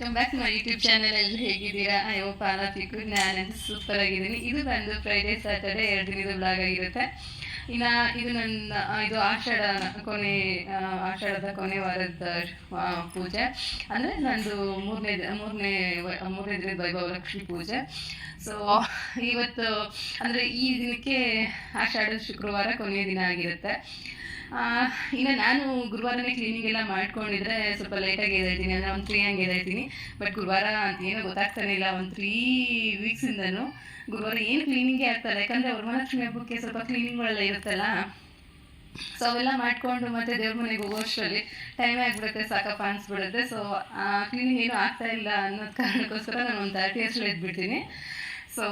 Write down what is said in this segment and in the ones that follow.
Welcome back my YouTube channel ಅಲ್ಲಿ ಹೇಗಿದ್ದೀರಾ? ಅಯ್ಯೋ ಪಾಲತಿಕ್ಕು ನಾನು ಸೂಪರ್ ಆಗಿದ್ದೀನಿ. ಇದು ಬಂದು ಫ್ರೈಡೇ ಸ್ಯಾಟರ್ಡೆ ಎರಡು ದಿನದ ಬ್ಲಾಗ್ ಆಗಿರುತ್ತೆ. ಇನ್ನು ಇದು ನನ್ನ ಇದು ಆಷಾಢ ಕೊನೆ ಆಷಾಢದ ಕೊನೆ ವಾರದ ಪೂಜೆ. ಅಂದರೆ ನಂದು ಮೂರನೇ ಮೂರನೇ ಮೂರನೇ ದಿನದ ವೈಭವ ಲಕ್ಷ್ಮಿ ಪೂಜೆ. ಸೊ ಇವತ್ತು, ಅಂದರೆ ಈ ದಿನಕ್ಕೆ ಆಷಾಢ ಶುಕ್ರವಾರ ಕೊನೆಯ ದಿನ ಆಗಿರುತ್ತೆ. ಇನ್ನು ನಾನು ಗುರುವಾರನೇ ಕ್ಲೀನಿಂಗ್ ಎಲ್ಲ ಮಾಡ್ಕೊಂಡಿದ್ರೆ ಸ್ವಲ್ಪ ಲೇಟಾಗಿ ಎದ್ದೇಳ್ತೀನಿ, ಅಂದರೆ ಒಂದು ತ್ರೀ ಹಂಗೆ ಎದ್ದೇಳ್ತೀನಿ. ಬಟ್ ಗುರುವಾರ ಅಂತ ಏನೋ ಗೊತ್ತಾಗ್ತಾನೆ ಇಲ್ಲ, ಒಂದು ತ್ರೀ ವೀಕ್ಸಿಂದನೂ ಗುರುವಾರ ಏನು ಕ್ಲೀನಿಂಗೇ ಆಗ್ತಲ್ಲ ಯಾಕಂದರೆ ವರಮಹಾಲಕ್ಷ್ಮಿ ಹಬ್ಬಕ್ಕೆ ಸ್ವಲ್ಪ ಕ್ಲೀನಿಂಗ್ಗಳೆಲ್ಲ ಇರುತ್ತಲ್ಲ ಸೊ ಅವೆಲ್ಲ ಮಾಡಿಕೊಂಡು ಮತ್ತೆ ದೇವ್ರ ಮನೆಗೆ ಹೋಗೋಷ್ಟರಲ್ಲಿ ಟೈಮ್ ಆಗಿಬಿಡುತ್ತೆ, ಸಾಕಪ್ಪ ಅನಿಸ್ಬಿಡುತ್ತೆ. ಸೊ ಕ್ಲೀನಿಂಗ್ ಏನೂ ಆಗ್ತಾ ಇಲ್ಲ ಅನ್ನೋದು ಕಾರಣಕ್ಕೋಸ್ಕರ ನಾನು ಒಂದು ತರ್ಟಿ ಇಯರ್ಸ್ ಎದ್ಬಿಡ್ತೀನಿ. ಸೊ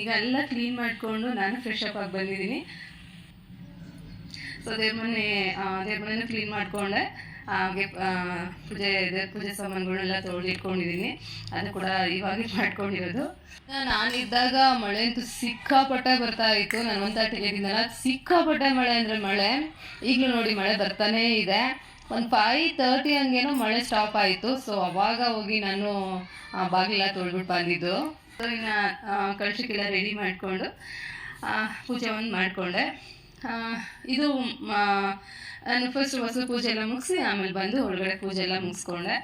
ಈಗ ಎಲ್ಲ ಕ್ಲೀನ್ ಮಾಡಿಕೊಂಡು ನಾನು ಫ್ರೆಶ್ ಅಪ್ ಆಗಿ ಬಂದಿದ್ದೀನಿ. ಸೊ ದೇವ್ರ ಮನೆ ದೇವ್ರ ಮನೆನೂ ಕ್ಲೀನ್ ಮಾಡಿಕೊಂಡೆ, ಹಾಗೆ ಪೂಜೆ ದೇವ್ರ ಪೂಜೆ ಸಾಮಾನುಗಳನ್ನೆಲ್ಲ ತೊಳೆದಿಟ್ಕೊಂಡಿದ್ದೀನಿ ಅದು ಕೂಡ ಇವಾಗ ಮಾಡ್ಕೊಂಡಿರೋದು. ನಾನಿದ್ದಾಗ ಮಳೆ ಅಂತೂ ಸಿಕ್ಕಾಪಟ್ಟೆ ಬರ್ತಾ ಇತ್ತು. ನಾನು ಒಂದು ತಾಟಿಗೆ ಇದ್ದೀನಲ್ಲ ಸಿಕ್ಕಾಪಟ್ಟೆ ಮಳೆ ಅಂದರೆ ಮಳೆ. ಈಗಲೂ ನೋಡಿ ಮಳೆ ಬರ್ತಾನೇ ಇದೆ. ಒಂದು ಫೈವ್ ತರ್ಟಿ ಹಂಗೇನೋ ಮಳೆ ಸ್ಟಾಪ್ ಆಯಿತು. ಸೊ ಅವಾಗ ಹೋಗಿ ನಾನು ಬಾಗಿಲ ತೊಳ್ಬಿಟ್ಟು ಬಂದಿದ್ದು. ಸೊ ಇನ್ನು ರೆಡಿ ಮಾಡಿಕೊಂಡು ಪೂಜೆ ಒಂದು ಮಾಡಿಕೊಂಡೆ. ಇದು ನಾನು ಫಸ್ಟ್ ಹೊಸ ಪೂಜೆ ಎಲ್ಲ ಮುಗಿಸಿ ಆಮೇಲೆ ಬಂದು ಒಳಗಡೆ ಪೂಜೆ ಎಲ್ಲ ಮುಗಿಸ್ಕೊಂಡೆ.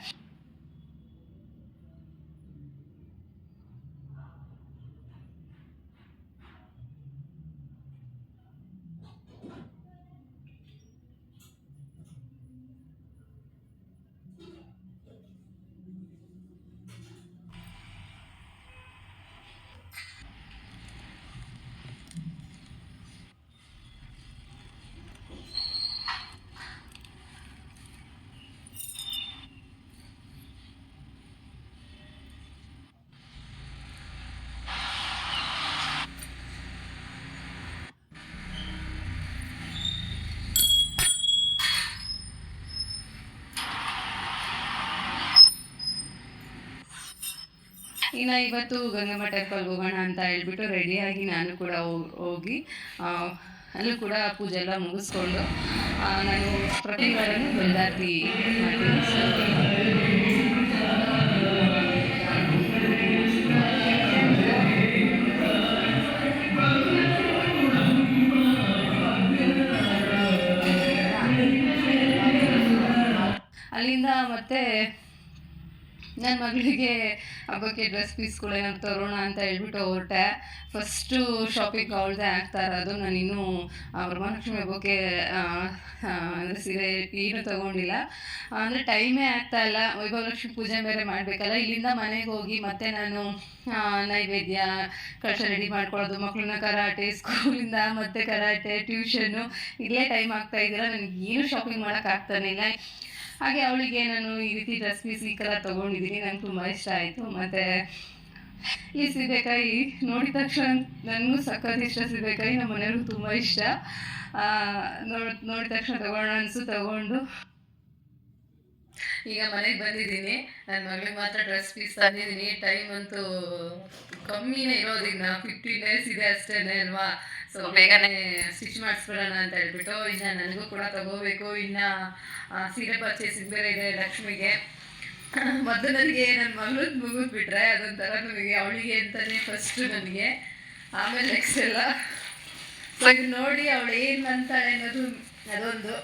ಇನ್ನು ಇವತ್ತು ಗಂಗಮ್ಮ ಹೋಗೋಣ ಅಂತ ಹೇಳ್ಬಿಟ್ಟು ರೆಡಿಯಾಗಿ ನಾನು ಕೂಡ ಹೋಗಿ ಅಲ್ಲೂ ಕೂಡ ಪೂಜೆ ಎಲ್ಲ ಮುಗಿಸ್ಕೊಂಡು ನಾನು ಪ್ರತಿ ವಾರನೂ ಬೆಳಗಾತಿ ಮಾಡ್ತೀನಿ. ಅಲ್ಲಿಂದ ಮತ್ತೆ ನನ್ನ ಮಗಳಿಗೆ ಹಬ್ಬಕ್ಕೆ ಡ್ರೆಸ್ ಪೀಸ್ಗಳು ಏನಾದ್ರು ತರೋಣ ಅಂತ ಹೇಳ್ಬಿಟ್ಟು ಹೊರಟೆ. ಫಸ್ಟು ಶಾಪಿಂಗ್ ಅವಳದೇ ಆಗ್ತಾ ಇರೋದು. ನಾನು ಇನ್ನೂ ವರಮಹಾಲಕ್ಷ್ಮಿ ಹಬ್ಬಕ್ಕೆ ಅಂದ್ರೆ ಸೀರೆ ಏನು ತೊಗೊಂಡಿಲ್ಲ. ಅಂದರೆ ಟೈಮೇ ಆಗ್ತಾ ಇಲ್ಲ. ವೈಭವಲಕ್ಷ್ಮಿ ಪೂಜೆ ಬೇರೆ ಮಾಡಬೇಕಲ್ಲ. ಇಲ್ಲಿಂದ ಮನೆಗೆ ಹೋಗಿ ಮತ್ತೆ ನಾನು ನೈವೇದ್ಯ, ಕಳಶ ರೆಡಿ ಮಾಡ್ಕೊಳ್ಳೋದು ಮಕ್ಕಳನ್ನ ಕರಾಟೆ, ಸ್ಕೂಲಿಂದ ಮತ್ತೆ ಕರಾಟೆ, ಟ್ಯೂಷನ್ನು ಇಲ್ಲೇ ಟೈಮ್ ಆಗ್ತಾ ಇದ್ದಿಲ್ಲ ನನಗೆ ಏನು ಶಾಪಿಂಗ್ ಮಾಡೋಕ್ಕಾಗ್ತಾನೆ ಇಲ್ಲ. ಹಾಗೆ ಅವಳಿಗೆ ನಾನು ಈ ರೀತಿ ಡ್ರೆಸ್ ಪೀಸ್ ಈ ಕಲರ್ ತೊಗೊಂಡಿದ್ದೀನಿ. ನಂಗೆ ತುಂಬ ಇಷ್ಟ ಆಯಿತು. ಮತ್ತು ಈ ಸೀಬೆಕಾಯಿ ನೋಡಿದ ತಕ್ಷಣ ನನಗೂ ಸಖತ್ ಇಷ್ಟ. ಸೀಬೆಕಾಯಿ ನಮ್ಮ ಮನೆಯವ್ರಿಗೂ ತುಂಬ ಇಷ್ಟ. ಆ, ನೋಡಿದ ತಕ್ಷಣ ತಗೊಳ್ಳೋಣ ಅನಿಸು ತಗೊಂಡು ಈಗ ಮನೆಗೆ ಬಂದಿದ್ದೀನಿ. ನನ್ನ ಮಗಳಿಗೆ ಮಾತ್ರ ಡ್ರೆಸ್ ಪೀಸ್ ತಂದಿದ್ದೀನಿ. ಟೈಮ್ ಅಂತೂ ಕಮ್ಮಿನೇ ಇರೋದಿನ್ನ ಫಿಫ್ಟಿ ಡೇಸ್ ಇದೆ ಅಷ್ಟೇ ಅಲ್ವಾ? ಸೊ ಬೇಗನೆ ಸ್ಟಿಚ್ ಮಾಡಿಸ್ಬಿಡೋಣ ಅಂತ ಹೇಳ್ಬಿಟ್ಟು ಇನ್ನು ನನಗೂ ಕೂಡ ತಗೋಬೇಕು. ಇನ್ನು ಸೀರೆ ಪರ್ಚೇಸ್ ಬೇರೆ ಇದೆ ಲಕ್ಷ್ಮಿಗೆ. ಮೊದಲು ನನಗೆ ನನ್ನ ಮಗಳದ್ದು ಮುಗಿದ್ಬಿಟ್ರೆ ಅದೊಂಥರ ನನಗೆ ಅವಳಿಗೆ ಅಂತಲೇ ಫಸ್ಟು ನನಗೆ. ಆಮೇಲೆ ನೆಕ್ಸ್ಟ್ ಎಲ್ಲ. ಸೊ ಇದು ನೋಡಿ ಅವಳು ಏನು ಅಂತಾಳೆ ಅನ್ನೋದು ಅದೊಂದು.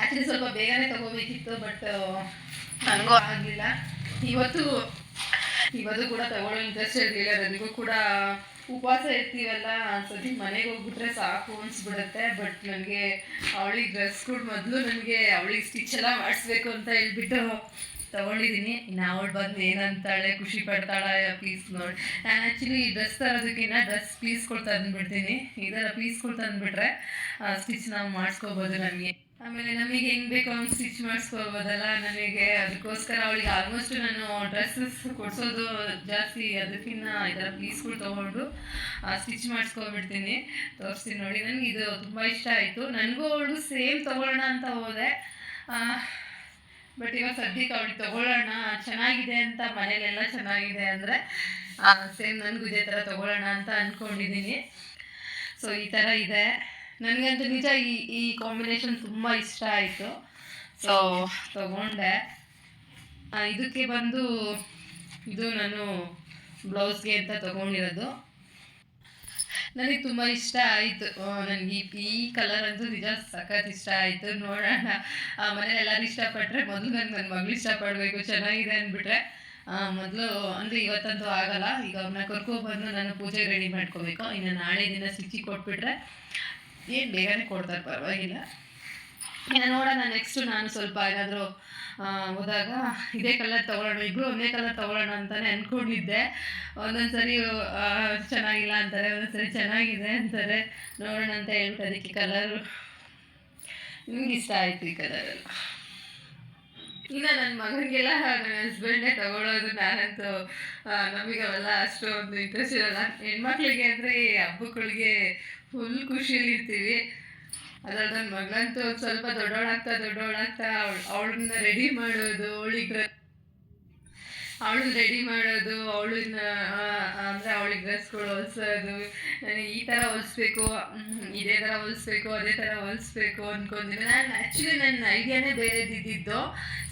ಆ್ಯಕ್ಚುಲಿ ಸ್ವಲ್ಪ ಬೇಗನೆ ತಗೋಬೇಕಿತ್ತು ಬಟ್ ನನಗೂ ಆಗಲಿಲ್ಲ. ಇವತ್ತು ಇವತ್ತು ಕೂಡ ತಗೊಳ್ಳೋ ಇಂಟ್ರೆಸ್ಟ್ ಇರಲಿಲ್ಲ. ನನಗೂ ಕೂಡ ಉಪವಾಸ ಇರ್ತೀವಲ್ಲ ಸದ್ಯಕ್ಕೆ ಮನೆಗೆ ಹೋಗ್ಬಿಟ್ರೆ ಸಾಕು ಅನ್ಸ್ಬಿಡುತ್ತೆ. ಬಟ್ ನನಗೆ ಅವಳಿಗೆ ಡ್ರೆಸ್ಗಳು ಮೊದಲು ನನಗೆ ಅವಳಿಗೆ ಸ್ಟಿಚ್ ಎಲ್ಲ ಮಾಡಿಸ್ಬೇಕು ಅಂತ ಹೇಳ್ಬಿಟ್ಟು ತಗೊಂಡಿದ್ದೀನಿ ಇನ್ನು ಅವಳು ಬಂದು ಏನಂತಾಳೆ, ಖುಷಿ ಪಡ್ತಾಳೆ ಪೀಸ್ ನೋಡಿ. ನಾನು ಆ್ಯಕ್ಚುಲಿ ಡ್ರೆಸ್ ತರೋದಕ್ಕಿಂತ ಡ್ರೆಸ್ ಪೀಸ್ಗಳು ತಂದುಬಿಡ್ತೀನಿ ಪೀಸ್ ಪೀಸ್ಗಳು ತಂದುಬಿಟ್ರೆ ಸ್ಟಿಚ್ ನಾವು ಮಾಡಿಸ್ಕೋಬೋದು ನಮಗೆ. ಆಮೇಲೆ ನಮಗೆ ಹೆಂಗ್ ಬೇಕು ಅವ್ನು ಸ್ಟಿಚ್ ಮಾಡಿಸ್ಕೋಬೋದಲ್ಲ ನನಗೆ ಅದಕ್ಕೋಸ್ಕರ ಅವಳಿಗೆ ಆಲ್ಮೋಸ್ಟ್ ನಾನು ಡ್ರೆಸ್ಸಸ್ ಕೊಡಿಸೋದು ಜಾಸ್ತಿ, ಅದಕ್ಕಿನ್ನ ಈ ಥರ ಪೀಸ್ಗಳು ತೊಗೊಂಡು ಸ್ಟಿಚ್ ಮಾಡಿಸ್ಕೊಬಿಡ್ತೀನಿ. ತೋರಿಸ್ತೀನಿ ನೋಡಿ, ನನಗೆ ಇದು ತುಂಬ ಇಷ್ಟ ಆಯಿತು. ನನಗೂ ಅವಳು ಸೇಮ್ ತೊಗೊಳ್ಳೋಣ ಅಂತ ಹೋದೆ. ಬಟ್ ಇವಾಗ ಸದ್ಯಕ್ಕೆ ಅವಳಿಗೆ ತೊಗೊಳ್ಳೋಣ, ಚೆನ್ನಾಗಿದೆ ಅಂತ ಮನೇಲೆಲ್ಲ ಚೆನ್ನಾಗಿದೆ ಅಂದರೆ ಸೇಮ್ ನನಗೂ ಇದೇ ಥರ ತೊಗೊಳ್ಳೋಣ ಅಂತ ಅಂದ್ಕೊಂಡಿದ್ದೀನಿ ಸೊ ಈ ಥರ ಇದೆ. ನನಗಂತೂ ನಿಜ ಈ ಈ ಕಾಂಬಿನೇಷನ್ ತುಂಬ ಇಷ್ಟ ಆಯಿತು. ಸೊ ತಗೊಂಡೆ. ಇದಕ್ಕೆ ಬಂದು ಇದು ನಾನು ಬ್ಲೌಸ್ಗೆ ಅಂತ ತಗೊಂಡಿರೋದು. ನನಗೆ ತುಂಬ ಇಷ್ಟ ಆಯಿತು. ನನಗೆ ಈ ಕಲರ್ ಅಂತೂ ನಿಜ ಸಖತ್ ಇಷ್ಟ ಆಯಿತು. ನೋಡೋಣ. ಮನೇಲಿ ಎಲ್ಲರೂ ಇಷ್ಟಪಟ್ಟರೆ ಮೊದಲು ನನಗೆ ನನ್ನ ಮಗಳು ಇಷ್ಟಪಡಬೇಕು. ಚೆನ್ನಾಗಿದೆ ಅಂದ್ಬಿಟ್ರೆ ಮೊದಲು ಅಂದರೆ ಇವತ್ತಂತೂ ಆಗಲ್ಲ. ಈಗ ಅವ್ರನ್ನ ಕರ್ಕೊಬಂದು ನಾನು ಪೂಜೆಗೆ ರೆಡಿ ಮಾಡ್ಕೋಬೇಕು. ಇನ್ನು ನಾಳೆ ದಿನ ಸಿಕ್ಕಿ ಕೊಟ್ಬಿಟ್ರೆ ಏನು ಬೇಗನೆ ಕೊಡ್ತಾರೆ ಪರವಾಗಿಲ್ಲ. ಇನ್ನು ನೋಡೋಣ ನೆಕ್ಸ್ಟು ನಾನು ಸ್ವಲ್ಪ ಏನಾದರೂ ಹೋದಾಗ ಇದೇ ಕಲರ್ ತೊಗೊಳ್ಳೋಣ ಇಬ್ಬರು ಒಂದೇ ಕಲರ್ ತೊಗೊಳ್ಳೋಣ ಅಂತಲೇ ಅಂದ್ಕೊಂಡಿದ್ದೆ ಒಂದೊಂದು ಸರಿ ಚೆನ್ನಾಗಿಲ್ಲ ಅಂತಾರೆ ಒಂದೊಂದು ಚೆನ್ನಾಗಿದೆ ಅಂತಾರೆ. ನೋಡೋಣ ಅಂತ ಹೇಳ್ಬಿಟ್ಟು ಅದಕ್ಕೆ ಕಲರು ನಿಮ್ಗೆ ಇಷ್ಟ ಆಯ್ತು ಈ ಕಲರೆಲ್ಲ ಇನ್ನು ನನ್ನ ಮಗನಿಗೆಲ್ಲ ನನ್ನ ಹಸ್ಬೆಂಡೇ ತಗೊಳ್ಳೋದು ನಾನಂತೂ ನಮಗೆ ಅವೆಲ್ಲ ಅಷ್ಟೊಂದು ಇಂಟ್ರೆಸ್ಟ್ ಇರಲ್ಲ. ಹೆಣ್ಮಕ್ಳಿಗೆ ಅಂದರೆ ಹಬ್ಬಗಳಿಗೆ ಫುಲ್ ಖುಷಿಯಲ್ಲಿ ಇರ್ತೀವಿ ಅದ್ರಲ್ಲಿ ನನ್ನ ಮಗಳಂತೂ ಸ್ವಲ್ಪ ದೊಡ್ಡವಳಾಗ್ತಾ ದೊಡ್ಡವಳಾಗ್ತಾ ಅವಳು, ಅವಳನ್ನ ರೆಡಿ ಮಾಡೋದು, ಅವಳಿಗೆ ಅವಳು ರೆಡಿ ಮಾಡೋದು, ಅವಳನ್ನ ಅಂದರೆ ಅವಳಿಗೆ ಡ್ರೆಸ್ಗಳು ಹೊಲ್ಸೋದು ನನಗೆ ಈ ಥರ ಹೊಲಿಸ್ಬೇಕು ಇದೇ ಥರ ಹೊಲಿಸ್ಬೇಕು, ಅದೇ ಥರ ಹೊಲಿಸ್ಬೇಕು ಅಂದ್ಕೊಂಡಿದ್ದೆ ನಾನು ಆ್ಯಕ್ಚುಲಿ ನನ್ನ ಐಡಿಯಾನೇ ಬೇರೆದಿದ್ದು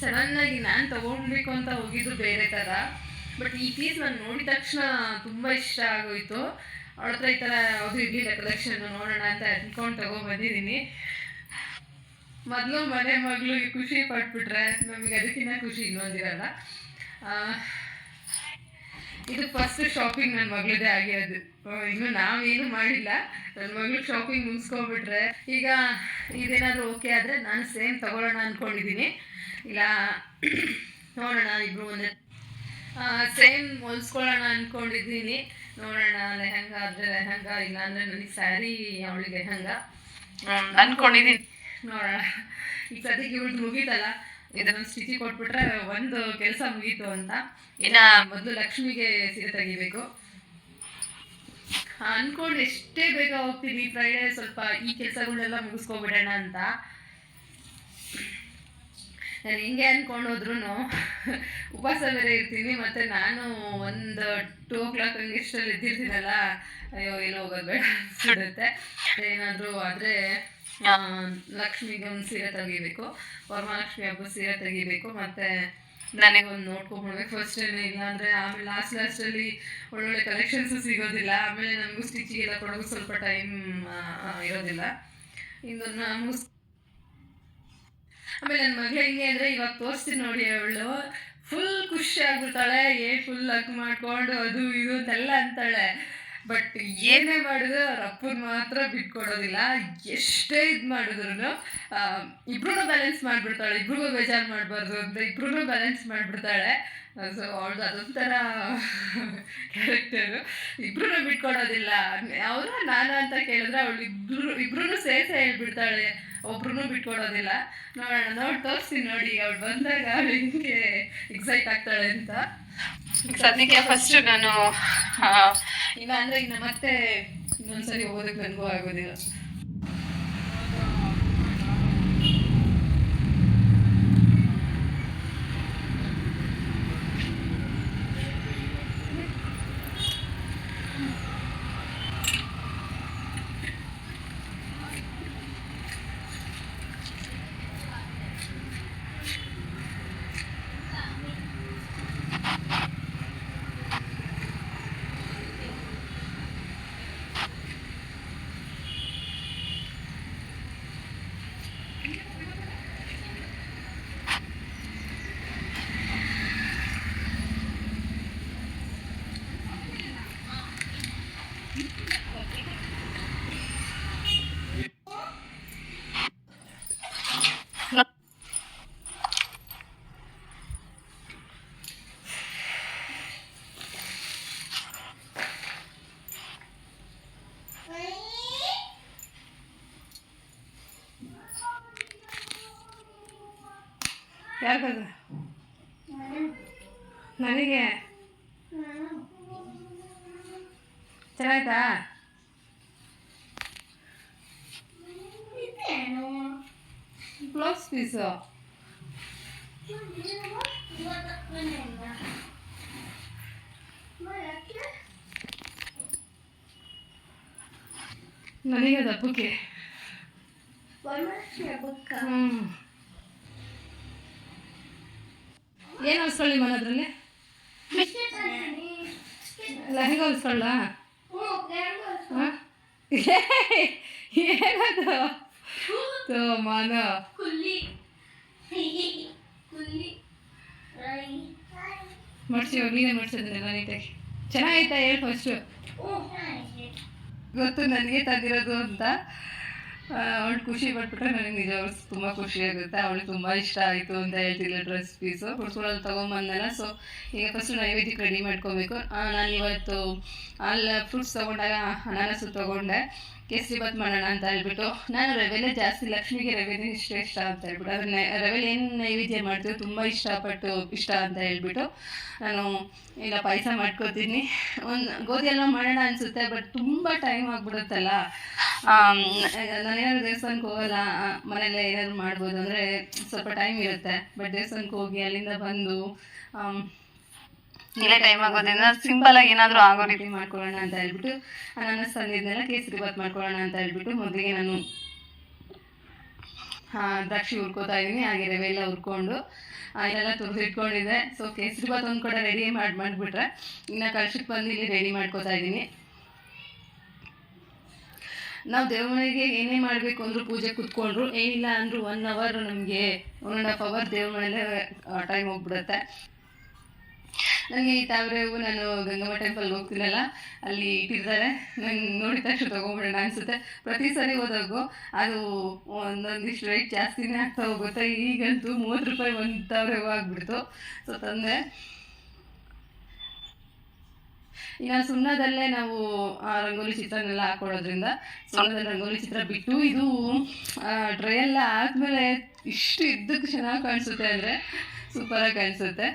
ಸಡನ್ನಾಗಿ ನಾನು ತೊಗೊಳ್ಬೇಕು ಅಂತ ಹೋಗಿದ್ದು ಬೇರೆ ಥರ ಬಟ್ ಈ ಪೀಸ್ ನಾನು ನೋಡಿದ ತಕ್ಷಣ ತುಂಬ ಇಷ್ಟ ಆಗೋಯ್ತು. ಅವಳ ಹತ್ರ ಈ ಥರ ಯಾವುದು ಇರಲಿಲ್ಲ ಕಲೆಕ್ಷನ್ ನೋಡೋಣ ಅಂತ ಅಂದ್ಕೊಂಡು ತಗೊಂಡ್ಬಂದಿದ್ದೀನಿ ಮೊದಲು ಮನೆ ಮಗಳು ಖುಷಿ ಪಟ್ಬಿಟ್ರೆ ನಮಗೆ ಅದಕ್ಕಿಂತ ಖುಷಿ ಇನ್ನೊಂದಿರಲ್ಲ. ಇದು ಫಸ್ಟ್ ಶಾಪಿಂಗ್ ನನ್ನ ಮಗಳದೇ ಆಗಿರೋದು ಇನ್ನು ನಾವೇನು ಮಾಡಿಲ್ಲ. ನನ್ನ ಮಗಳು ಶಾಪಿಂಗ್ ಮುಗಿಸ್ಕೊಂಡ್ಬಿಟ್ರೆ ಈಗ ಇದೇನಾದರೂ ಓಕೆ ಆದರೆ ನಾನು ಸೇಮ್ ತಗೊಳ್ಳೋಣ ಅಂದ್ಕೊಂಡಿದ್ದೀನಿ ಇಲ್ಲ, ನೋಡೋಣ ಇಬ್ಬರು ಒಂದೇ. ಸೇಮ್ ಹೊಲ್ಸ್ಕೊಳ್ಳೋಣ ಅಂದ್ಕೊಂಡಿದ್ದೀನಿ ನೋಡೋಣ ಲೆಹಂಗ ಆದರೆ ಲೆಹಂಗ ಇಲ್ಲ ಅಂದರೆ ನನಗೆ ಸ್ಯಾರಿ ಅವಳಿಗೆ ಲೆಹಂಗ. ಅನ್ಕೊಂಡಿದ್ದೀನಿ ನೋಡೋಣ. ಈ ಸದ್ಯಕ್ಕೆ ಇವಳು ಮುಗೀತಲ್ಲ? ಇದನ್ನ ಸ್ಟಿಚಿ ಕೊಟ್ಬಿಟ್ರೆ ಒಂದು ಕೆಲಸ ಮುಗೀತು ಅಂತ. ಇನ್ನ ಮೊದಲು ಲಕ್ಷ್ಮಿಗೆ ಸೀರೆ ತೆಗಿಬೇಕು. ಅನ್ಕೊಂಡು ಎಷ್ಟೇ ಬೇಗ ಹೋಗ್ತೀನಿ ಫ್ರೈಡೇ ಸ್ವಲ್ಪ ಈ ಕೆಲಸಗಳನ್ನೆಲ್ಲ ಮುಗಿಸ್ಕೊಬಿಡೋಣ ಅಂತ. ನಾನು ಹಿಂಗೆ ಅಂದ್ಕೊಂಡು ಹೋದ್ರೂ ಉಪವಾಸ ಬೇರೆ ಇರ್ತೀನಿ, ಮತ್ತು ನಾನು ಒಂದು ಟೂ ಓ ಕ್ಲಾಕ್ ಹಂಗೆ ಇಷ್ಟರಲ್ಲಿ ಇದ್ದಿರ್ತೀನಲ್ಲ ಅಯ್ಯೋ, ಎಲ್ಲೋ ಹೋಗೋದು ಬೇಡ ಅನ್ಸಿಡುತ್ತೆ ಏನಾದರೂ ಆದರೆ ಲಕ್ಷ್ಮಿಗೆ ಒಂದು ಸೀರೆ ತೆಗಿಬೇಕು, ವರಮಹಾಲಕ್ಷ್ಮಿ ಹಬ್ಬ ಸೀರೆ ತೆಗಿಬೇಕು, ಮತ್ತು ಒಂದು ನೋಡ್ಕೊಂಡ್ಬಿಡ್ಬೇಕು ಫಸ್ಟ್ ಇಲ್ಲಾಂದರೆ ಆಮೇಲೆ ಲಾಸ್ಟ್ ಲಾಸ್ಟಲ್ಲಿ ಒಳ್ಳೊಳ್ಳೆ ಕಲೆಕ್ಷನ್ಸು ಸಿಗೋದಿಲ್ಲ. ಆಮೇಲೆ ನಮಗೂ ಸ್ಟಿಚಿಗೆಲ್ಲ ಕೊಡೋದು ಸ್ವಲ್ಪ ಟೈಮ್ ಇರೋದಿಲ್ಲ. ಇದನ್ನು ಮುಗಿಸ್ ಆಮೇಲೆ ನನ್ನ ಮಗಳು ಹೆಂಗೆ ಅಂದರೆ ಇವಾಗ ತೋರಿಸ್ತೀನಿ ನೋಡಿ ಅವಳು ಫುಲ್ ಖುಷಿ ಆಗ್ಬಿಡ್ತಾಳೆ, ಏ ಫುಲ್ ಲಕ್ ಮಾಡ್ಕೊಂಡು ಅದು ಇದು ಅಂತೆಲ್ಲ ಅಂತಾಳೆ. ಬಟ್ ಏನೇ ಮಾಡಿದ್ರು ಅವ್ರ ಅಪ್ಪನ ಮಾತ್ರ ಬಿಟ್ಕೊಡೋದಿಲ್ಲ, ಎಷ್ಟೇ ಇದು ಮಾಡಿದ್ರು ಇಬ್ರು ಬ್ಯಾಲೆನ್ಸ್ ಮಾಡಿಬಿಡ್ತಾಳೆ, ಇಬ್ರಿಗೂ ಬೇಜಾರು ಮಾಡಬಾರ್ದು ಅಂತ ಇಬ್ರು ಬ್ಯಾಲೆನ್ಸ್ ಮಾಡಿಬಿಡ್ತಾಳೆ. ಸೊ ಅವಳ್ದು ಅದೊಂಥರ ಕ್ಯಾರೆಕ್ಟರು ಇಬ್ರು ಬಿಟ್ಕೊಡೋದಿಲ್ಲ. ಅವರು ನಾನು ಅಂತ ಕೇಳಿದ್ರೆ ಅವಳು ಇಬ್ರು ಇಬ್ರು ಸೇರಿಸಿ ಹೇಳ್ಬಿಡ್ತಾಳೆ. ಒಬ್ರು ಬಿಟ್ಕೊಡೋದಿಲ್ಲ. ನೋಡೋಣ ನೋಡಿ ತೋರಿಸಿ ನೋಡಿ ಅವಳು ಬಂದಾಗ ಅವಳು ಹಿಂಗೆ ಎಕ್ಸೈಟ್ ಆಗ್ತಾಳೆ ಅಂತ. ಸದ್ಯಕ್ಕೆ ಫಸ್ಟ್ ನಾನು ಇಲ್ಲ ಅಂದ್ರೆ ಇನ್ನು ಮತ್ತೆ ಇನ್ನೊಂದ್ಸರಿ ಓದಕ್ ನನಗೂ ಆಗೋದಿಲ್ಲ. ಯಾಕದು ನನಗೆ? ಚೆನ್ನಾಯ್ತಾ? Blouse piece? ನನಗೆ ಅದು ಹಬ್ಬಕ್ಕೆ. ಹ್ಞೂ ಏನು ಹೊಲ್ಸ್ಕೊಳ್ಳಿ ಮನದ್ರಲ್ಲಿ ಲೆಹಂಗ ಹೊಲ್ಸ್ಕೊಳ್ಳ ಹಾಂ? ಏನದು? ತೋ ಮಾನ. ಮಡ್ಸಿ ನೀನೇ ಮಡ್ಸಿದ್ರಲ್ಲ ನೀಟಾಗಿ. ಚೆನ್ನಾಗೈತಾ ಹೇಳಿ ಫಸ್ಟು ಗೊತ್ತು ನನಗೆ ತಂದಿರೋದು ಅಂತ. ಅವಳು ಖುಷಿ ಪಟ್ಬಿಟ್ರೆ ನನಗೆ ನಿಜವಾಗ್ಲೂ ತುಂಬ ಖುಷಿ ಆಗುತ್ತೆ. ಅವಳು ತುಂಬ ಇಷ್ಟ ಆಯಿತು ಅಂತ ಹೇಳ್ತಿಲ್ಲ ಡ್ರೆಸ್ ಪೀಸು. ಹುಡ್ಸ್ಕೊಳ್ಳೋದು ತೊಗೊಂಬಂದಲ್ಲ ಸೊ ಈಗ ಫಸ್ಟ್ ನೈವೇದ್ಯಕ್ಕೆ ರೆಡಿ ಮಾಡ್ಕೋಬೇಕು. ನಾನು ಇವತ್ತು ಅಲ್ಲಿ ಫ್ರೂಟ್ಸ್ ತೊಗೊಂಡಾಗ ಅನಾನಸು ತೊಗೊಂಡೆ. ಕೇಸರಿ ಬಾತ್ ಮಾಡೋಣ ಅಂತ ಹೇಳ್ಬಿಟ್ಟು, ನಾನು ರವೆಲೆ ಜಾಸ್ತಿ ಲಕ್ಷ್ಮಿಗೆ ರವೆನೇ ಇಷ್ಟ ಇಷ್ಟ ಅಂತ ಹೇಳ್ಬಿಟ್ಟು, ಅದನ್ನ ರವೆಲಿ ಏನು ನೈವೇದ್ಯ ಮಾಡ್ತೀವಿ ತುಂಬ ಇಷ್ಟಪಟ್ಟು ಇಷ್ಟ ಅಂತ ಹೇಳ್ಬಿಟ್ಟು, ನಾನು ಈಗ ಪಾಯಸ ಮಾಡ್ಕೋತೀನಿ. ಒಂದು ಗೋಧಿ ಎಲ್ಲ ಮಾಡೋಣ ಅನಿಸುತ್ತೆ ಬಟ್ ತುಂಬ ಟೈಮ್ ಆಗಿಬಿಡುತ್ತಲ್ಲ. ನಾನೇನಾದ್ರು ದೇವಸ್ಥಾನಕ್ಕೆ ಹೋಗಲ್ಲ ಮನೇಲೆ ಏನಾದ್ರು ಮಾಡ್ಬೋದು ಅಂದರೆ ಸ್ವಲ್ಪ ಟೈಮ್ ಇರುತ್ತೆ. ಬಟ್ ದೇವಸ್ಥಾನಕ್ಕೆ ಹೋಗಿ ಅಲ್ಲಿಂದ ಬಂದು ಇಲ್ಲೇ ಟೈಮ್ ಆಗೋದ್ರಿಂದ ಸಿಂಪಲ್ ಆಗಿ ಏನಾದರೂ ಆಗೋ ರೀತಿ ಮಾಡ್ಕೊಳ್ಳೋಣ ಅಂತ ಹೇಳ್ಬಿಟ್ಟು ನಾನು ಸಂದಿದ್ದೆಲ್ಲ ಕೇಸರಿ ಬಾತ್ ಮಾಡ್ಕೊಳ್ಳೋಣ ಅಂತ ಹೇಳ್ಬಿಟ್ಟು ಮೊದಲಿಗೆ ನಾನು ದ್ರಾಕ್ಷಿ ಹುರ್ಕೋತಾ ಇದ್ದೀನಿ ಹಾಗೆ ರವೆ ಎಲ್ಲ ಹುರ್ಕೊಂಡು ಆ, ಇದೆಲ್ಲ ತುರಿದು ಇಟ್ಕೊಂಡಿದ್ದೆ ಸೊ ಕೇಸರಿ ಬಾತ್ ಒಂದು ಕಡೆ ರೆಡಿ ಮಾಡಿ ಮಾಡಿಬಿಟ್ರೆ ಇನ್ನು ಕಳ್ಸಕ್ಕೆ ಬಂದು ಇಲ್ಲಿ ರೆಡಿ ಮಾಡ್ಕೋತಾ ಇದ್ದೀನಿ. ನಾವು ದೇವ್ರ ಮನೆಗೆ ಏನೇ ಮಾಡಬೇಕು ಅಂದರೂ ಪೂಜೆ ಕೂತ್ಕೊಂಡ್ರು. ಏನಿಲ್ಲ ಅಂದರೂ ಒನ್ ಅವರ್ ನಮಗೆ ಒನ್ ಆ್ಯಂಡ್ ಹಾಫ್ ಅವರ್ ದೇವ್ರ ಮನೇಲೆ ಟೈಮ್ ಹೋಗ್ಬಿಡುತ್ತೆ. ನನಗೆ ಈ ತಾವರೆ ನಾನು ಗಂಗಮ್ಮ ಟೆಂಪಲ್ ಹೋಗ್ತೀನಲ್ಲ ಅಲ್ಲಿ ಇಟ್ಟಿರ್ತಾರೆ. ನಂಗೆ ನೋಡಿದ ತಕ್ಷಣ ತೊಗೊಂಬಿಡೋಣ ಅನಿಸುತ್ತೆ. ಪ್ರತಿ ಸಾರಿ ಹೋದಾಗೂ ಅದು ಒಂದೊಂದಿಷ್ಟು ರೇಟ್ ಜಾಸ್ತಿನೇ ಆಗ್ತಾ ಹೋಗುತ್ತೆ. ಈಗಂತೂ ಮೂವತ್ತು ರೂಪಾಯಿ ಒಂದು ತಾವರೆ ಹೂವು ಆಗಿಬಿಡ್ತು. ಸೊ ತಂದೆ, ಈಗ ಸುಣ್ಣದಲ್ಲೇ ನಾವು ರಂಗೋಲಿ ಚಿತ್ರನೆಲ್ಲ ಹಾಕೊಳ್ಳೋದ್ರಿಂದ ಸುಣ್ಣದಲ್ಲಿ ರಂಗೋಲಿ ಚಿತ್ರ ಬಿಟ್ಟು ಇದು ಡ್ರೈ ಎಲ್ಲ ಆದಮೇಲೆ ಇಷ್ಟು ಇದ್ದಕ್ಕೆ ಚೆನ್ನಾಗಿ ಕಾಣಿಸುತ್ತೆ ಅಂದರೆ ಸೂಪರಾಗಿ ಕಾಣಿಸುತ್ತೆ.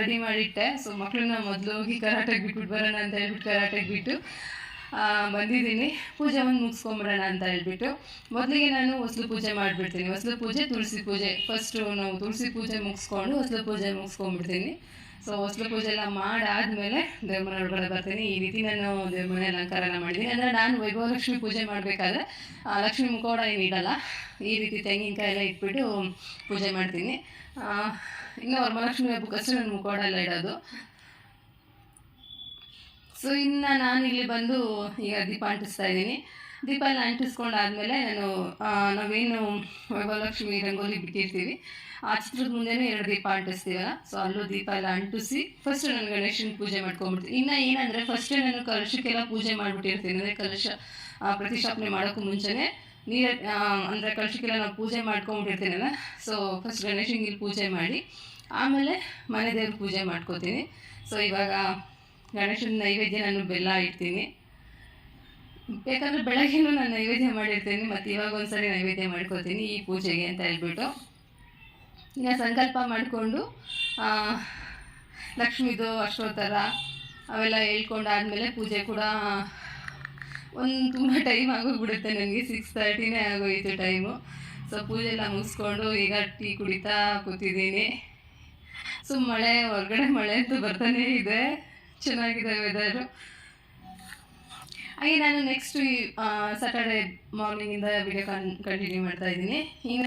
ರೆಡಿ ಮಾಡಿಟ್ಟೆ. ಸೊ ಮಕ್ಕಳನ್ನ ಮೊದಲು ಹೋಗಿ ಕರಾಟೆಗೆ ಬಿಟ್ಬಿಟ್ಟು ಬರೋಣ ಅಂತ ಹೇಳ್ಬಿಟ್ಟು ಕರಾಟೆಗೆ ಬಿಟ್ಟು ಬಂದಿದ್ದೀನಿ. ಪೂಜೆ ಒಂದು ಮುಗಿಸ್ಕೊಂಬಿಡೋಣ ಅಂತ ಹೇಳ್ಬಿಟ್ಟು. ಮೊದಲಿಗೆ ನಾನು ಹೊಸಲು ಪೂಜೆ ಮಾಡಿಬಿಡ್ತೀನಿ. ಹೊಸಲು ಪೂಜೆ, ತುಳಸಿ ಪೂಜೆ. ಫಸ್ಟು ನಾವು ತುಳಸಿ ಪೂಜೆ ಮುಗಿಸ್ಕೊಂಡು ಹೊಸಲು ಪೂಜೆ ಮುಗಿಸ್ಕೊಂಡ್ಬಿಡ್ತೀನಿ. ಸೊ ಹೊಸಲು ಪೂಜೆ ಎಲ್ಲ ಮಾಡಾದ್ಮೇಲೆ ದೇವ್ರ ಒಳಗಡೆ ಬರ್ತೀನಿ. ಈ ರೀತಿ ನಾನು ದೇವ್ರ ಮನೆ ಅಲಂಕಾರ ಎಲ್ಲ ಮಾಡಿದ್ದೀನಿ. ಅಂದರೆ ನಾನು ವೈಭವಲಕ್ಷ್ಮಿ ಪೂಜೆ ಮಾಡಬೇಕಾದ್ರೆ ಲಕ್ಷ್ಮಿ ಮುಖೋಡ ಏನು ಇಡಲ್ಲ. ಈ ರೀತಿ ತೆಂಗಿನಕಾಯಿ ಎಲ್ಲ ಇಟ್ಬಿಟ್ಟು ಪೂಜೆ ಮಾಡ್ತೀನಿ. ಇನ್ನು ವರಮಹಾಲಕ್ಷ್ಮಿ ಹಬ್ಬಕ್ಕಷ್ಟೇ ನಾನು ಮುಖೋಡ ಎಲ್ಲ ಇಡೋದು. ಸೊ ಇನ್ನು ನಾನು ಇಲ್ಲಿ ಬಂದು ಈಗ ದೀಪ ಅಂಟಿಸ್ತಾ ಇದ್ದೀನಿ. ದೀಪ ಎಲ್ಲ ಅಂಟಿಸ್ಕೊಂಡಾದ್ಮೇಲೆ ನಾನು ನಾವೇನು ವೈಭವಲಕ್ಷ್ಮಿ ರಂಗೋಲಿ ಬಿಟ್ಟಿರ್ತೀವಿ. ಆ ಚಿತ್ರದ ಮುಂದೆನೂ ಎರಡು ದೀಪ ಅಂಟಿಸ್ತೀವಲ್ಲ ಸೊ ಅಲ್ಲೂ ದೀಪ ಎಲ್ಲ ಅಂಟಿಸಿ ಫಸ್ಟ್ ನಾನು ಗಣೇಶನ ಪೂಜೆ ಮಾಡ್ಕೊಂಡ್ಬಿಡ್ತೀನಿ ಇನ್ನು ಏನಂದರೆ ಫಸ್ಟೇ ನಾನು ಕಲಶಕ್ಕೆಲ್ಲ ಪೂಜೆ ಮಾಡಿಬಿಟ್ಟಿರ್ತೀನಿ. ಅಂದರೆ ಕಲಶ ಪ್ರತಿಷ್ಠಾಪನೆ ಮಾಡೋಕ್ಕೂ ಮುಂಚೆನೇ ನೀರ ಅಂದರೆ ಕಲಶಕ್ಕೆಲ್ಲ ನಾವು ಪೂಜೆ ಮಾಡ್ಕೊಂಬಿಟ್ಟಿರ್ತೀನಲ್ಲ. ಸೊ ಫಸ್ಟ್ ಗಣೇಶನಿಗೆ ಇಲ್ಲಿ ಪೂಜೆ ಮಾಡಿ, ಆಮೇಲೆ ಮನೆ ದೇವ್ರ ಪೂಜೆ ಮಾಡ್ಕೋತೀನಿ. ಸೊ ಇವಾಗ ಗಣೇಶನ ನೈವೇದ್ಯ ನಾನು ಬೆಲ್ಲ ಇಡ್ತೀನಿ. ಯಾಕಂದ್ರೆ ಬೆಳಗ್ಗೆನೂ ನಾನು ನೈವೇದ್ಯ ಮಾಡಿರ್ತೀನಿ ಮತ್ತು ಇವಾಗ ಒಂದ್ಸರಿ ನೈವೇದ್ಯ ಮಾಡ್ಕೋತೀನಿ ಈ ಪೂಜೆಗೆ ಅಂತ ಹೇಳ್ಬಿಟ್ಟು. ಈಗ ಸಂಕಲ್ಪ ಮಾಡಿಕೊಂಡು ಲಕ್ಷ್ಮಿದು ಅಷ್ಟೋತ್ತರ ಅವೆಲ್ಲ ಹೇಳ್ಕೊಂಡಾದ್ಮೇಲೆ ಪೂಜೆ ಕೂಡ, ಒಂದು ತುಂಬ ಟೈಮ್ ಆಗೋಗ್ಬಿಡುತ್ತೆ ನನಗೆ ಸಿಕ್ಸ್ ತರ್ಟಿನೇ ಆಗೋಯಿತು ಟೈಮು ಸೊ ಪೂಜೆ ಎಲ್ಲ ಮುಗಿಸ್ಕೊಂಡು ಈಗ ಟೀ ಕುಡಿತಾ ಕೂತಿದ್ದೀನಿ. ಸೊ ಮಳೆ, ಹೊರಗಡೆ ಮಳೆ ಅಂತ ಬರ್ತಾನೇ ಇದೆ. ಚೆನ್ನಾಗಿದೆ ವೆದರು ಹಾಗೆ ನಾನು ನೆಕ್ಸ್ಟ್ ಸ್ಯಾಟರ್ಡೆ ಮಾರ್ನಿಂಗಿಂದ ವಿಡಿಯೋ ಕನ್ ಕಂಟಿನ್ಯೂ ಮಾಡ್ತಾ ಇದ್ದೀನಿ. ಈಗ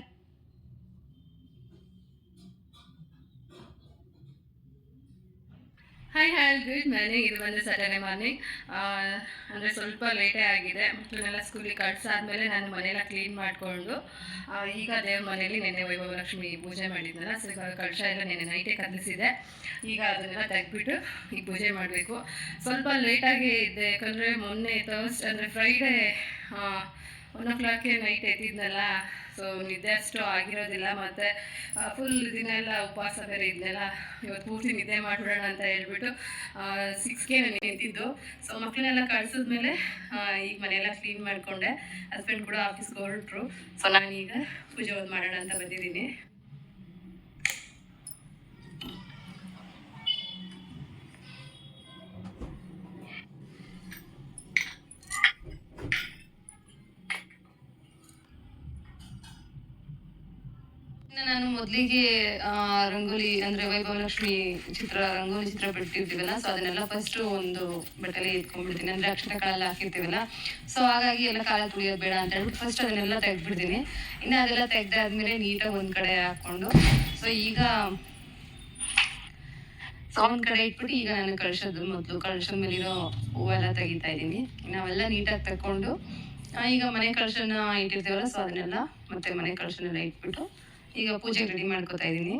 ಹಾಯ್ ಹಾಯ್ ಗುಡ್ ಮಾರ್ನಿಂಗ್ ಇದು ಬಂದು ಸ್ಯಾಟರ್ಡೆ ಮಾರ್ನಿಂಗ್ ಅಂದರೆ ಸ್ವಲ್ಪ ಲೇಟೇ ಆಗಿದೆ. ಮಕ್ಕಳನ್ನೆಲ್ಲ ಸ್ಕೂಲಿಗೆ ಕಳ್ಸಾದ್ಮೇಲೆ ನಾನು ಮನೆಯೆಲ್ಲ ಕ್ಲೀನ್ ಮಾಡಿಕೊಂಡು ಈಗ ದೇವ್ರ ಮನೆಯಲ್ಲಿ ನೆನ್ನೆ ವೈಭವಲಕ್ಷ್ಮಿ ಪೂಜೆ ಮಾಡಿದ್ನಲ್ಲ ಸೊ ಇವಾಗ ಕಳಶ ಎಲ್ಲ ನೆನ್ನೆ ನೈಟೇ ಕಲಿಸಿದೆ ಈಗ ಅದನ್ನೆಲ್ಲ ತೆಗೆದ್ಬಿಟ್ಟು ಈಗ ಪೂಜೆ ಮಾಡಬೇಕು. ಸ್ವಲ್ಪ ಲೇಟಾಗಿ ಇದ್ದೆ ಯಾಕಂದರೆ ಮೊನ್ನೆ ಥರ್ಸ್ಡೇ ಅಂದರೆ ಫ್ರೈಡೇ ಒನ್ ಓ ಕ್ಲಾಕ್ಗೆ ನೈಟ್ ಎದ್ದಿದ್ನಲ್ಲ ಸೊ ನಿದ್ದೆ ಅಷ್ಟು ಆಗಿರೋದಿಲ್ಲ ಮತ್ತು ಫುಲ್ ದಿನೆಲ್ಲ ಉಪವಾಸ ಬೇರೆ ಇದ್ನೆಲ್ಲ. ಇವತ್ತು ಪೂರ್ತಿ ನಿದ್ದೆ ಮಾಡಿಬಿಡೋಣ ಅಂತ ಹೇಳ್ಬಿಟ್ಟು ಸಿಕ್ಸ್ಗೆ ನಾನು ಎದ್ದಿದ್ದು ಸೊ ಮಕ್ಕಳನ್ನೆಲ್ಲ ಕಳ್ಸಿದ್ಮೇಲೆ ಈಗ ಮನೆಯೆಲ್ಲ ಕ್ಲೀನ್ ಮಾಡಿಕೊಂಡೆ. ಹಸ್ಬೆಂಡ್ ಕೂಡ ಆಫೀಸ್ಗೆ ಹೊರಟರು. ಸೊ ನಾನೀಗ ಪೂಜೆ ಒಂದು ಮಾಡೋಣ ಅಂತ ಬಂದಿದ್ದೀನಿ. ನಾನು ಮೊದಲಿಗೆ ರಂಗೋಲಿ ಅಂದ್ರೆ ವೈಭವ ಲಕ್ಷ್ಮಿ ಚಿತ್ರ, ರಂಗೋಲಿ ಚಿತ್ರ ಬಿಟ್ಟಿರ್ತೀವಲ್ಲ ಸೊ ಅದನ್ನೆಲ್ಲ ಫಸ್ಟ್ ಒಂದು ಬಟ್ಟೆಲಿ ಇಟ್ಕೊಂಡ್ಬಿಡ್ತೀನಿ. ಅಂದ್ರೆ ಅಕ್ಷರ ಕಾಳೆಲ್ಲ ಹಾಕಿರ್ತೀವಲ್ಲ ಸೊ ಹಾಗಾಗಿ ಎಲ್ಲ ಕಾಲ ತುಳಿಯೋದು ಬೇಡ ಅಂತ ಹೇಳ್ಬಿಟ್ಟು ಫಸ್ಟ್ ಅದನ್ನೆಲ್ಲ ತೆಗ್ದ್ಬಿಡ್ತೀನಿ. ಇನ್ನು ಅದೆಲ್ಲ ತೆಗ್ದಾದ್ಮೇಲೆ ನೀಟಾಗಿ ಒಂದ್ ಕಡೆ ಹಾಕೊಂಡು ಸೊ ಈಗ ಸೊ ಒಂದ್ ಕಡೆ ಇಟ್ಬಿಟ್ಟು ಈಗ ನಾನು ಕಳ್ಸೋದು ಮೊದಲು. ಕಳ್ಸೋದ್ ಮೇಲಿರೋ ಹೂವೆಲ್ಲ ತೆಗಿತಾ ಇದ್ದೀನಿ. ನಾವೆಲ್ಲ ನೀಟಾಗಿ ತಕೊಂಡು ಈಗ ಮನೆ ಕಳ್ಸನ್ನ ಇಟ್ಟಿರ್ತೀವಲ್ಲ ಸೊ ಅದನ್ನೆಲ್ಲ ಮತ್ತೆ ಮನೆ ಕಳ್ಸನ್ನೆಲ್ಲ ಇಟ್ಬಿಟ್ಟು ಈಗ ಪೂಜೆಗೆ ರೆಡಿ ಮಾಡ್ಕೋತಾ ಇದ್ದೀನಿ.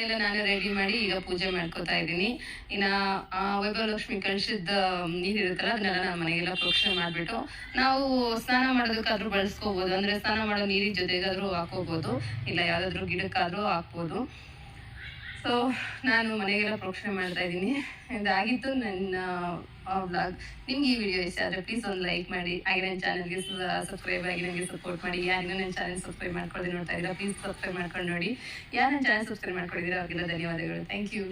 ಮನೆಯೆಲ್ಲ ನಾನು ರೆಡಿ ಮಾಡಿ ಈಗ ಪೂಜೆ ಮಾಡ್ಕೊತಾ ಇದ್ದೀನಿ. ಇನ್ನ ಆ, ವೈಭವ ಲಕ್ಷ್ಮಿ ಕಳಿಸಿದ ನೀರು ಇರುತ್ತಲ್ಲ ಅದನ್ನೆಲ್ಲ ನಾನು ಮನೆಗೆಲ್ಲ ಪ್ರೋಕ್ಷಣೆ ಮಾಡ್ಬಿಟ್ಟು ನಾವು ಸ್ನಾನ ಮಾಡೋದಕ್ಕಾದ್ರೂ ಬಳಸ್ಕೋಬಹುದು ಅಂದ್ರೆ ಸ್ನಾನ ಮಾಡೋ ನೀರಿನ ಜೊತೆಗಾದ್ರೂ ಹಾಕೋಬಹುದು ಇಲ್ಲ ಯಾವ್ದಾದ್ರು ಗಿಡಕ್ಕಾದ್ರೂ ಹಾಕ್ಬೋದು. ಸೊ ನಾನು ಮನೆಗೆಲ್ಲ ಪ್ರೋಕ್ಷಣೆ ಮಾಡ್ತಾ ಇದ್ದೀನಿ. ಇದಾಗಿತ್ತು ನನ್ನ ಬ್ಲಾಗ್ ನಿಮ್ಗೆ ಈ ವಿಡಿಯೋ ಇಷ್ಟ ಆದರೆ ಪ್ಲೀಸ್ ಒಂದು ಲೈಕ್ ಮಾಡಿ. ಹಾಗೆ ನನ್ನ ಚಾನಲ್ಗೆ ಸಬ್ಸ್ಕ್ರೈಬ್ ಆಗಿ ನನಗೆ ಸಪೋರ್ಟ್ ಮಾಡಿ. ಯಾರಿಗೂ ನನ್ನ ಚಾನಲ್ ಸಬ್ಸ್ಕ್ರೈಬ್ ಮಾಡ್ಕೊಳ್ಳಿ ನೋಡ್ತಾ ಇದ್ದೀರಾ ಪ್ಲೀಸ್ ಸಬ್ಸ್ಕ್ರೈಬ್ ಮಾಡ್ಕೊಂಡು ನೋಡಿ. ಯಾರು ನನ್ನ ಚಾನಲ್ ಸಬ್ಸ್ಕ್ರೈಬ್ ಮಾಡ್ಕೊಂಡಿದ್ದೀರಾ ಅವಾಗೆಲ್ಲ ಧನ್ಯವಾದಗಳು. Thank you